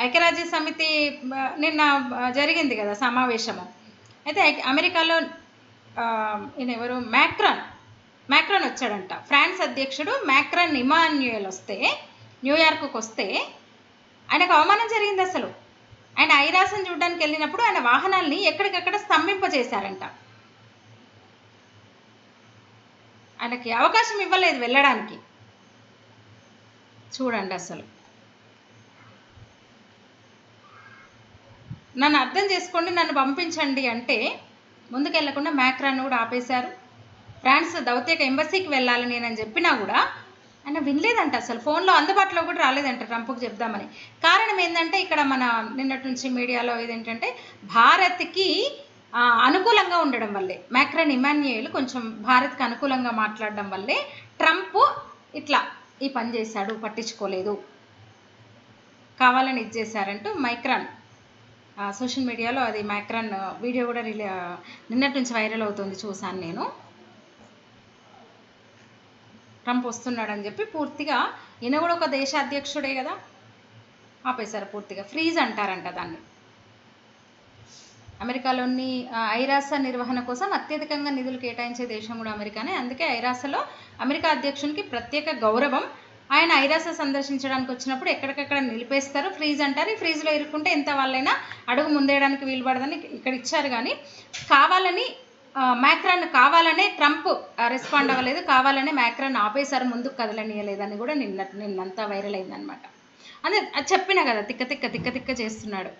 ఐక్యరాజ్య సమితి నిన్న జరిగింది కదా సమావేశము. అయితే అమెరికాలో ఈయన ఎవరు? మ్యాక్రాన్. మ్యాక్రాన్ వచ్చాడంట. ఫ్రాన్స్ అధ్యక్షుడు మ్యాక్రాన్ ఇమాన్యుయల్ వస్తే న్యూయార్క్కి వస్తే ఆయనకు అవమానం జరిగింది అసలు. ఆయన ఐరాసం చూడడానికి వెళ్ళినప్పుడు ఆయన వాహనాల్ని ఎక్కడికక్కడ స్తంభింపజేశారంట. ఆయనకి అవకాశం ఇవ్వలేదు వెళ్ళడానికి. చూడండి అసలు. నన్ను అర్థం చేసుకోండి నన్ను పంపించండి అంటే ముందుకెళ్ళకుండా మ్యాక్రాన్ కూడా ఆపేశారు. ఫ్రాన్స్ దౌత్యక ఎంబసీకి వెళ్ళాలి నేనని చెప్పినా కూడా ఆయన వినలేదంట అసలు. ఫోన్లో అందుబాటులో కూడా రాలేదంట ట్రంప్కి చెప్దామని. కారణం ఏంటంటే ఇక్కడ మన నిన్నటి నుంచి మీడియాలో ఇదేంటంటే భారత్కి అనుకూలంగా ఉండడం వల్లే మ్యాక్రన్ ఇమాన్యుయల్ కొంచెం భారత్కి అనుకూలంగా మాట్లాడడం వల్లే ట్రంప్ ఇట్లా ఈ పని చేశాడు పట్టించుకోలేదు. కావాలని ఇచ్చేశారంటూ మైక్రాన్ సోషల్ మీడియాలో అది మ్యాక్రాన్ వీడియో కూడా రిలే నిన్నటి నుంచి వైరల్ అవుతుంది చూశాను నేను. ట్రంప్ వస్తున్నాడని చెప్పి పూర్తిగా ఈయన కూడా ఒక దేశ అధ్యక్షుడే కదా? ఆపేశారు పూర్తిగా. ఫ్రీజ్ అంటారంట దాన్ని. అమెరికాలోని ఐరాస నిర్వహణ కోసం అత్యధికంగా నిధులు కేటాయించే దేశం కూడా అమెరికానే. అందుకే ఐరాసలో అమెరికా అధ్యక్షునికి ప్రత్యేక గౌరవం ఆయన ఐరాస సందర్శించడానికి వచ్చినప్పుడు ఎక్కడికక్కడ నిలిపేస్తారు. ఫ్రీజ్ అంటారు. ఈ ఫ్రీజ్లో ఇరుక్కుంటే ఎంత వాళ్ళైనా అడుగు ముందేయడానికి వీలు పడదని ఇక్కడ ఇచ్చారు కానీ కావాలని మ్యాక్రాన్ కావాలనే ట్రంప్ రెస్పాండ్ అవ్వలేదు. కావాలనే మ్యాక్రాన్ ఆపేశారు. ముందుకు కదలనీయలేదని కూడా నిన్న నిన్నంతా వైరల్ అయిందనమాట అదే అది చెప్పిన కదా తిక్క తిక్క తిక్క తిక్క చేస్తున్నాడు.